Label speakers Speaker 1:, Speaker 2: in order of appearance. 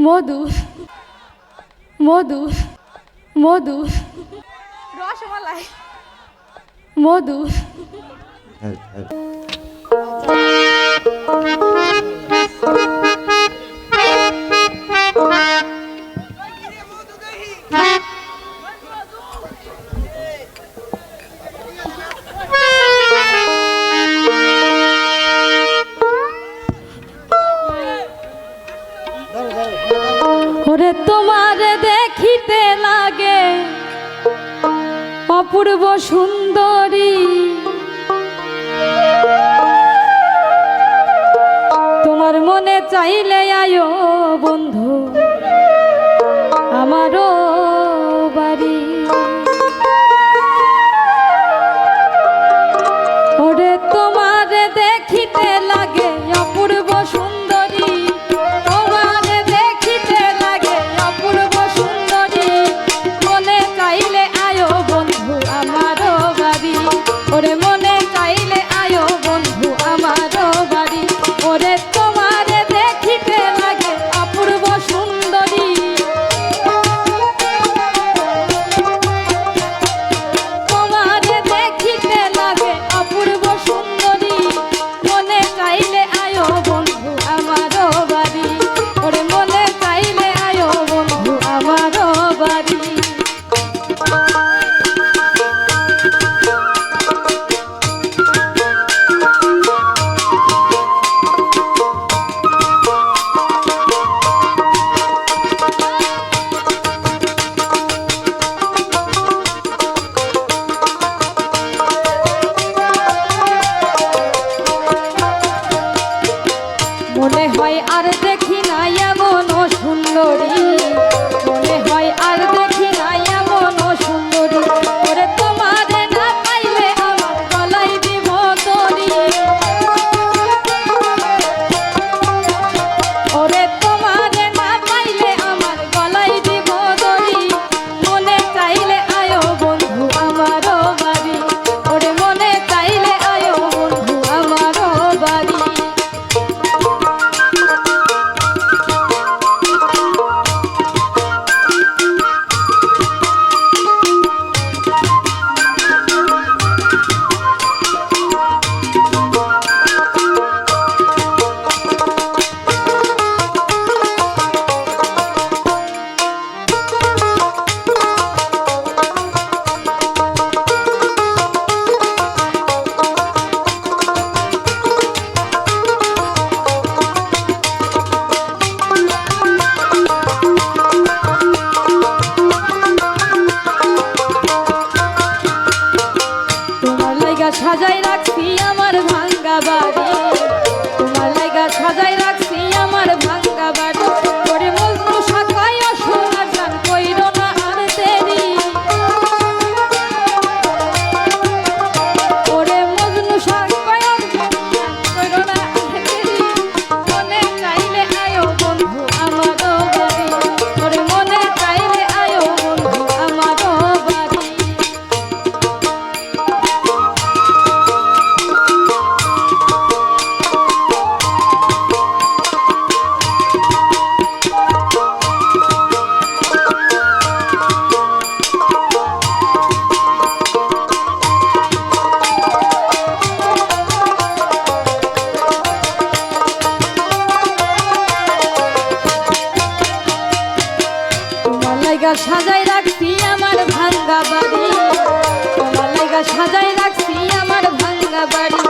Speaker 1: ಮೋದು. ಮೋದು. ಮೋದು.
Speaker 2: ರೋಷಮಲಾಯ್ ಮೋದು
Speaker 1: ওরে তোমার দেখিতে লাগে। অপূর্ব সুন্দরী। তোমার মনে চাইলে আয়ো। ওরে মনে চাইলে মনে হয় আর দেখি না এমন সুন্দরী। ভাঙ্গা বাড়ি। সাজাই রাখছি আমার ভাঙ্গা বাড়ি।